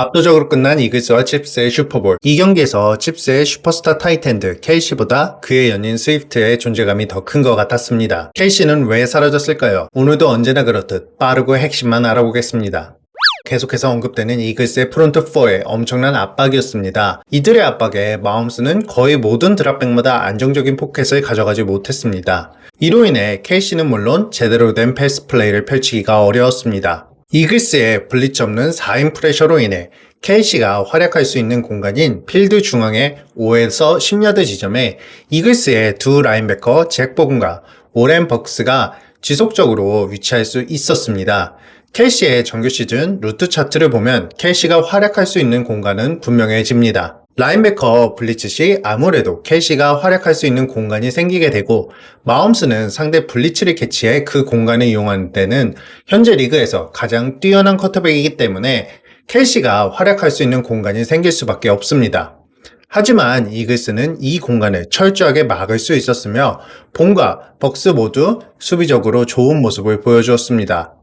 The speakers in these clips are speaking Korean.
압도적으로 끝난 이글스와 칩스의 슈퍼볼. 이 경기에서 칩스의 슈퍼스타 타이텐드 KC보다 그의 연인 스위프트의 존재감이 더 큰 것 같았습니다. KC는 왜 사라졌을까요? 오늘도 언제나 그렇듯 빠르고 핵심만 알아보겠습니다. 계속해서 언급되는 이글스의 프론트 4의 엄청난 압박이었습니다. 이들의 압박에 마움스는 거의 모든 드랍백마다 안정적인 포켓을 가져가지 못했습니다. 이로 인해 KC는 물론 제대로 된 패스 플레이를 펼치기가 어려웠습니다. 이글스의 블리츠 없는 4인 프레셔로 인해 KC가 활약할 수 있는 공간인 필드 중앙의 5에서 10야드 지점에 이글스의 두 라인베커 잭 보근과 오렌 벅스가 지속적으로 위치할 수 있었습니다. 켈시의 정규 시즌 루트 차트를 보면 켈시가 활약할 수 있는 공간은 분명해집니다. 라인베커 블리츠 시 아무래도 켈시가 활약할 수 있는 공간이 생기게 되고 마움스는 상대 블리츠를 캐치해 그 공간을 이용하는 데는 현재 리그에서 가장 뛰어난 커터백이기 때문에 켈시가 활약할 수 있는 공간이 생길 수밖에 없습니다. 하지만 이글스는 이 공간을 철저하게 막을 수 있었으며 본과 벅스 모두 수비적으로 좋은 모습을 보여주었습니다.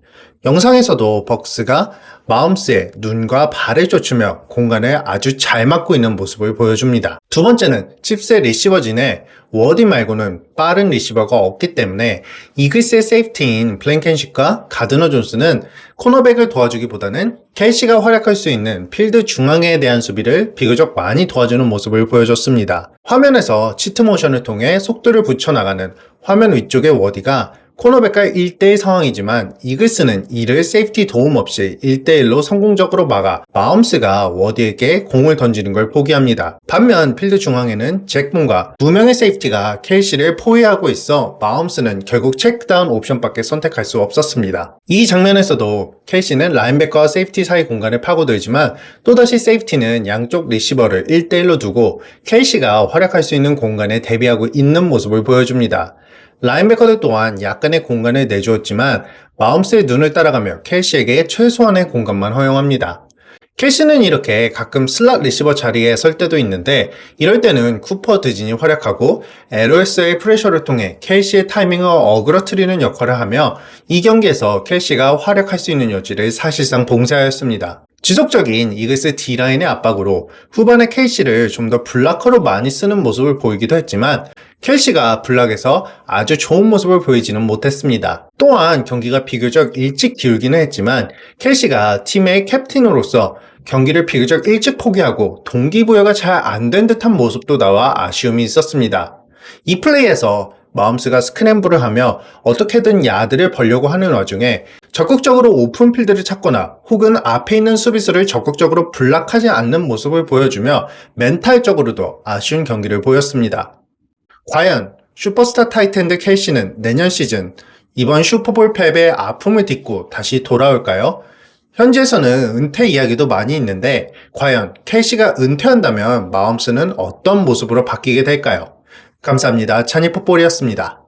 영상에서도 벅스가 마움스의 눈과 발을 쫓으며 공간을 아주 잘 막고 있는 모습을 보여줍니다. 두 번째는 칩스의 리시버진에 워디 말고는 빠른 리시버가 없기 때문에 이글스의 세이프티인 플랭켄식과 가드너 존스는 코너백을 도와주기보다는 켈시가 활약할 수 있는 필드 중앙에 대한 수비를 비교적 많이 도와주는 모습을 보여줬습니다. 화면에서 치트 모션을 통해 속도를 붙여나가는 화면 위쪽의 워디가 코너백과 1대1 상황이지만 이글스는 이를 세이프티 도움 없이 1대1로 성공적으로 막아 마움스가 워디에게 공을 던지는 걸 포기합니다. 반면 필드 중앙에는 잭본과 두 명의 세이프티가 켈시를 포위하고 있어 마움스는 결국 체크다운 옵션밖에 선택할 수 없었습니다. 이 장면에서도 켈시는 라인백과 세이프티 사이 공간을 파고들지만 또다시 세이프티는 양쪽 리시버를 1대1로 두고 켈시가 활약할 수 있는 공간에 대비하고 있는 모습을 보여줍니다. 라인베커들 또한 약간의 공간을 내주었지만 마움스의 눈을 따라가며 켈시에게 최소한의 공간만 허용합니다. 켈시는 이렇게 가끔 슬롯 리시버 자리에 설 때도 있는데 이럴 때는 쿠퍼 드진이 활약하고 LOS의 프레셔를 통해 켈시의 타이밍을 어그러뜨리는 역할을 하며 이 경기에서 켈시가 활약할 수 있는 여지를 사실상 봉쇄하였습니다. 지속적인 이글스 D라인의 압박으로 후반에 켈시를 좀 더 블락커로 많이 쓰는 모습을 보이기도 했지만 켈시가 블락에서 아주 좋은 모습을 보이지는 못했습니다. 또한 경기가 비교적 일찍 기울기는 했지만 켈시가 팀의 캡틴으로서 경기를 비교적 일찍 포기하고 동기부여가 잘 안 된 듯한 모습도 나와 아쉬움이 있었습니다. 이 플레이에서 마움스가 스크램블을 하며 어떻게든 야드를 벌려고 하는 와중에 적극적으로 오픈 필드를 찾거나 혹은 앞에 있는 수비수를 적극적으로 블락하지 않는 모습을 보여주며 멘탈적으로도 아쉬운 경기를 보였습니다. 과연 슈퍼스타 타이텐드 켈시는 내년 시즌 이번 슈퍼볼 패배의 아픔을 딛고 다시 돌아올까요? 현지에서는 은퇴 이야기도 많이 있는데 과연 켈시가 은퇴한다면 마움스는 어떤 모습으로 바뀌게 될까요? 감사합니다. 찬이포볼이었습니다.